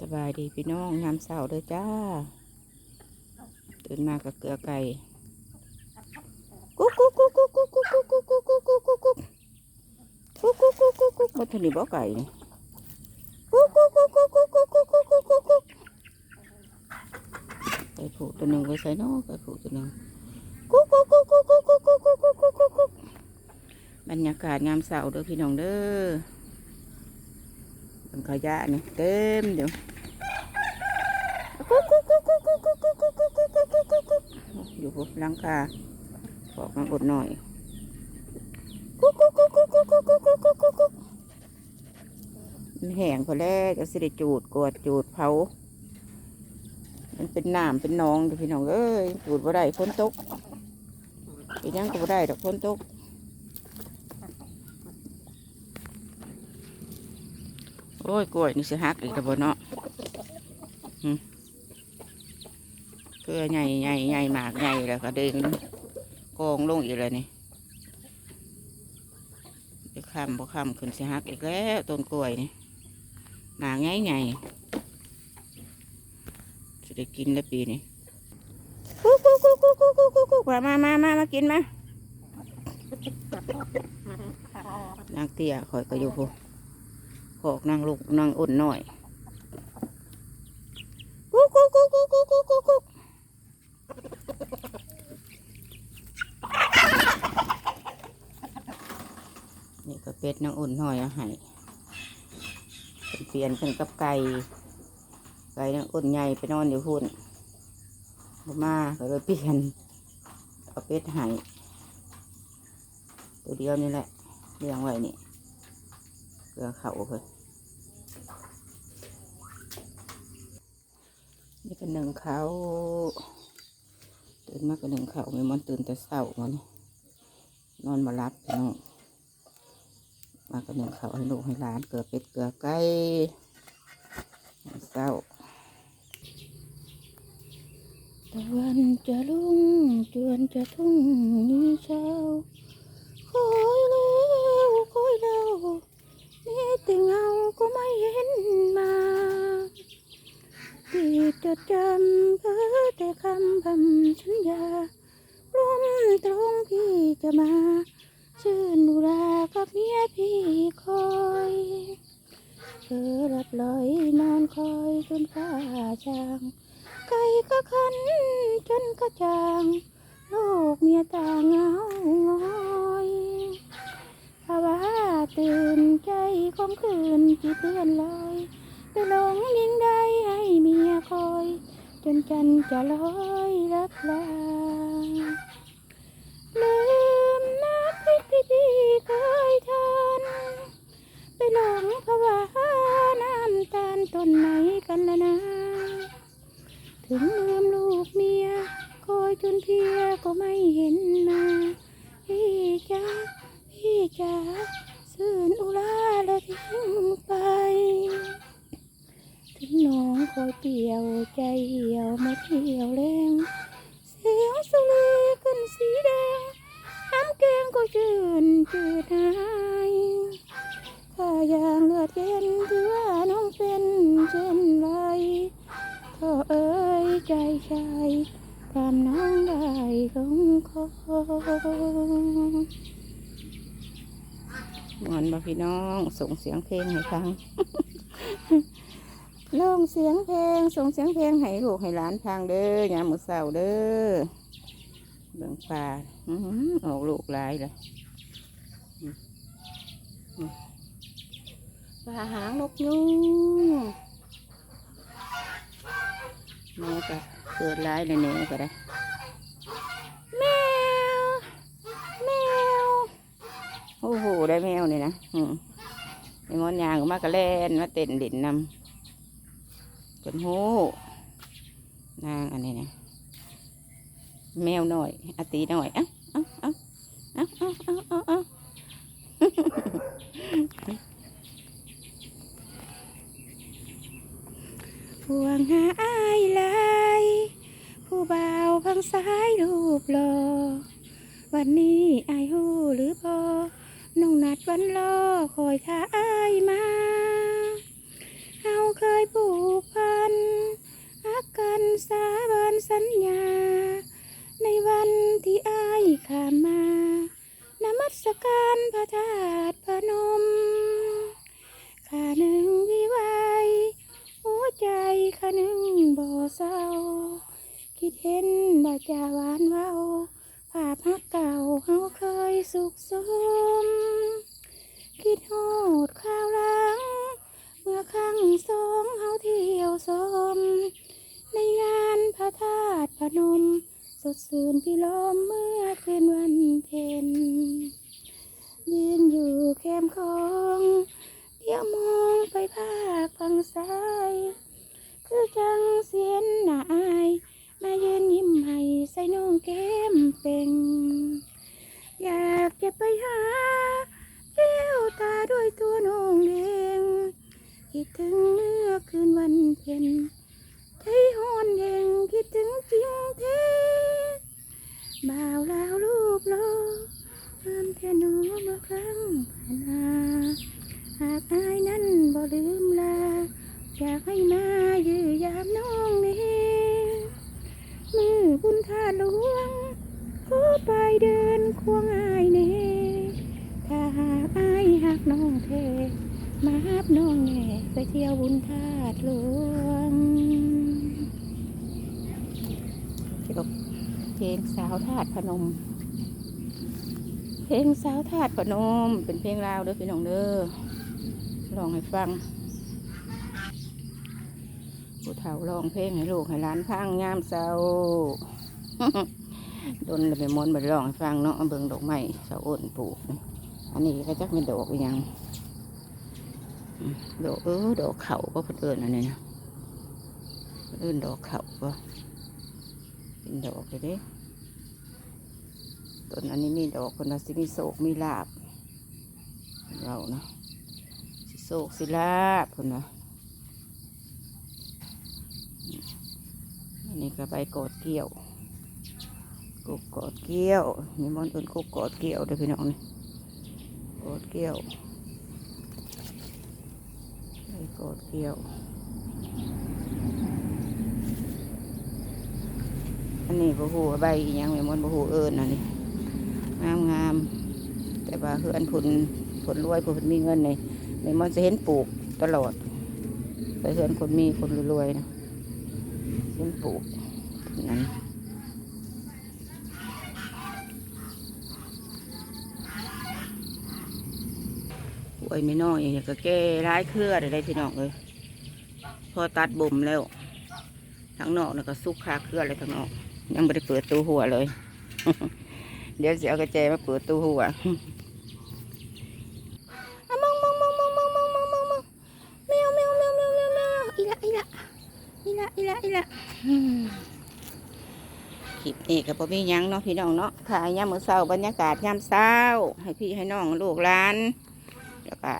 สบายดีพี่น้องยามเสาร์เด้อจ้า ตื่นมากับเกลือไก่กุ๊กกุ๊กกุ๊กกุ๊กกุ๊กกุ๊กกุ๊กกุ๊กกุ๊กกุ๊กกุ๊กกุ๊กกุ๊กกุ๊กกุ๊กกุ๊กกุ๊กกุ๊กบนถนนบ่ไก่นี่กุ๊กกุ๊กกุ๊กกุ๊กกุ๊กกุ๊กกุ๊กกุ๊กกุ๊กกุ๊กกุ๊กไก่ผูกตัวหนึ่งไว้ใส่เนอกไก่ผูกตัวหนึ่งกุ๊กกุ๊กกุ๊กกุ๊กกุ๊กกุ๊กกุ๊กกุ๊กกุ๊กกุ๊กกุ๊กกุ๊กบรรยากาศยามเสาร์เด้อพี่น้องเด้อมัน ขยะนี่เต็มเดี๋ยวอยู่บนหลังคาบอกมาบดหน่อยมันแห้งพอแล้วจะสิได้จูดกวดจูดเผามันเป็นน้ำเป็นนองเด้อพี่น้องเอ้ยจูดบ่ได้ฝนตกไปยังก็บ่ได้ดอกฝนตก โอ้ยกล้วยนี่สิฮักอีกตะบนเนาะเพื่อใหญ่ใหญ่ใหญ่หมากใหญ่แล้วก็เด้งกองลงอีกแล้นี่ไปข้มบ่ข้ามขึ้นสิฮักอีกแล้วต้นกล้วยนี่หนาใหญ่ใหญ่จะได้กินแล้วปีนี้กุ้กกุ๊กกุ๊กกุ๊กกุ๊กกุ๊กกุ๊มามามามากินมานางเตี้ยคอยก็อยู่พวก กอกนางลงกนางอ่อนหน่อยกุ๊กกุ๊กกุ๊กกุ๊กกุ๊กกุ๊กกุ๊กนี่ก็เป็ดนางอ่อนหน่อยอาให้เปลี่ยนเป็นกับไก่ไก่นางอ่อนใหญ่ไปนอนอยู่หุ่นบมาก็เลยเปลี่ยนเอาเป็ดให้ตัวเดียวนี่แหละเลี้ยงไว้นี่ เกลือเขาเพิ่นนี่ก็หนึ่งเขาตื่นมากก็หนึ่งเขาไม่มันตื่นแต่เศร้ามันนอนมารับน้องมาก็หนึ่งเขาให้ลูกให้หลานเกลือเป็ดเกลือไก่เศร้าตะวันจะลุ่งจวนจะทุ่งนี้เช้าคอยแล้วคอยแล้ว แต่เงาก็ไม่เห็นมาที่จดจำเพ้อแต่คำพำสัญญารวมตรงพี่จะมาชื่นอุรากับเมียพี่คอยเธอรับลอยนอนคอยจนฟ้าจางไก่ก็ขันจนกระจางลูกเมียตาเงาหงอย ภาวะตื่นใจ คมคืนจีเตือนลอยไปหลงยิ่งได้ให้เมียคอย จนจันจะลอยรับลาลืมนับพริกที่พี่เคยทานไปหลงภาวะน้ำตาลต้นไหนกันละนะ ถึงลืมลูกเมีย คอยจนเพลียก็ไม่เห็นมาพี่จ้า พี่จ๋าสื่นอุราและทิ้งไป ถึงน้องคอย เปลี่ยวใจเหี่ยวหมดเหี่ยวแรงเสียงสุรีขึ้นสีแดงน้ำแกงก็จืดจืดหายข้ายางเลือดเย็นถือว่าน้องเป็นเช่นไรก็เอ้ยใจชายตามน้องได้คงคอมอนบ่พี่น้องส่งเสียงเพลงให้ฟัง ลองเสียงเพลงส่งเสียงเพลงให้ลูกให้หลานฟังเด้อยามมื้อเช้าเด้อเบิ่งป่าอื้อหือออกลูกหลายเลยปลาหางนกยุงแม่ก็เกิดหลายเลยแน่ก็ได้แมวแมวโอ้โหได้แมวนี่นะอืมไอ้มอนยางก็มากระแล่นมาเต้นดินนำ เป็นโหนางอันนี้นะแมวหน่อยอตีหน่อยเอ้าเอ้าเอ้าเอ้าเอ้าเอ้าเอ้าพวงหาอายลายผู้บ่าวพังซ้ายรูปหลอวันนี้อายหูหรือพอน้องนัดวันรอคอยท่าอายมา เฮาเคยผูกพ กันสาบานสัญญา ในวันที่อายข้ามานมัสการพระธาตุพระนมข้าหนึ่งวิไวหัวใจข้าหนึ่งบ่เศร้า คิดเห็นบ่จาวานเว้าภาพฮักเก่าเฮาเคยสุขสม ดชื่นพิลมเมื่อคืนวันเพ็ญยืนอยู่แคมของเดี๋ยวมองไปภาคฝั่งซ้าย คือจังเสียนหน้าอาย มายืนยิ้มให้ใส่น้องแก้มเป็นอยากจะไปหาแก้วตาด้วยตัวน้องเองคิดถึงเมื่อคืนวันเพ็ญใจหอนเองคิดถึงจริงแท้ บ่าวลาวรูปโลงามแท้หนอเมื่อครั้งผ่านมาหากอายนั้นบ่ลืมลา อยากให้มายือยามน้องนี้มือบุญทาหลวงขอไปเดินควงอายเน่ถ้าหากอายหักน้องเทมาหับน้องแน่ไปเที่ยวบุญทาหลวง เพลงสาวทาดพนม เพลงสาวทาดพนม เป็นเพลงลาวเด้อพี่น้องเด้อลองให้ฟังผู้เฒ่าร้องเพลงให้ลูกให้หลานฟังยามเศร้าโดนเลยไปมอนไปร้องให้ฟังเนาะเบิ่งดอกไม้เสาอ้นปลูกอันนี้ก็จักเป็นดอกอยังดอกเออดอกเขาก็เพิ่นเอิญอันนี้นะเพิ่อิญดอกเขาก็ นดอกเลยเด้ต้นอันนี้มีดอกคนละสิมีโศกมีลาบ เราเนาะสิโศกสิลาบคนนะอันนี้ก็ใบกอดเกี่ยวกุกกอดเกี่ยวมีมอนอื่นกุกกอดเกี่ยวเด้วยพี่น้องนี่กอดเกี่ยวใบกอดเกี่ยว อันนี้บะหูใบอีหยังมีมอนบะหูเอิญอันนี้งามงามแต่ว่าเฮือนผลผลรวยผลมีเงินนี่มีมอนจะเห็นปลูกตลอดไปเฮือนคนมีคนรวยๆนะเป็นปลูกนั้นป่วยไม่น้อยอย่างก็แก้ร้ายเครืออะได้พี่น้องเลยพอตัดบ่มแล้วทั้งนอกนี่ก็ซุกคาเครือเลยทั้งนอก ยังไม่ได้เปิดตู้หัวเลย เดี๋ยวจะเอากระแจมาเปิดตู้หัวมองมองมองมองมองมองมองมองมองแมวแมวแมวแมวแมวแมวอีละอีละอีละอีละอีละคลิปนี้ก็บ่มีหยังเนาะพี่น้องเนาะถ่ายยามมื้อเช้าบรรยากาศยามเช้า ให้พี่ให้น้องลูกหลานแล้วก็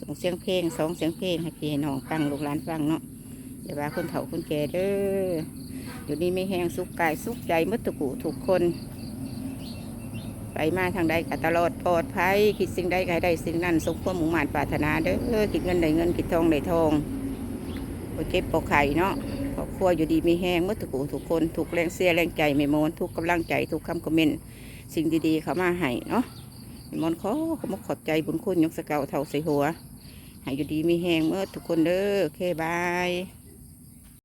ส่งเสียงเพลงสองเสียงเพลงให้พี่ให้น้องฟังลูกหลานฟังเนาะอย่าว่าคนเฒ่าคนแก่เด้อ อยู่นี่ไม่แห้งสุขกายสุขใจมัตุกูทุกคน ไปมาทางใดก็ตลอดปลอดภัยคิดสิ่งใดให้ได้สิ่งนั้นสมความมุ่งมั่นปรารถนาเด้อคิดเงินได้เงินคิดทองได้ทองไปเก็บปอกไข่เนาะครอบครัวอยู่ดีมีแห้งมื่อทุกผู้ทุกคนถูกแรงเสียแรงใจไม่มนทุกกำลังใจทุกคำคอมเมนต์สิ่งดีๆเขามาให้เนาะไม่มนขอขอมขอบใจบุญคุณยกสเกาเท่าใส่หัวให้อยู่ดีมีแห้งเมื่อทุกคนเด้อโอเคบาย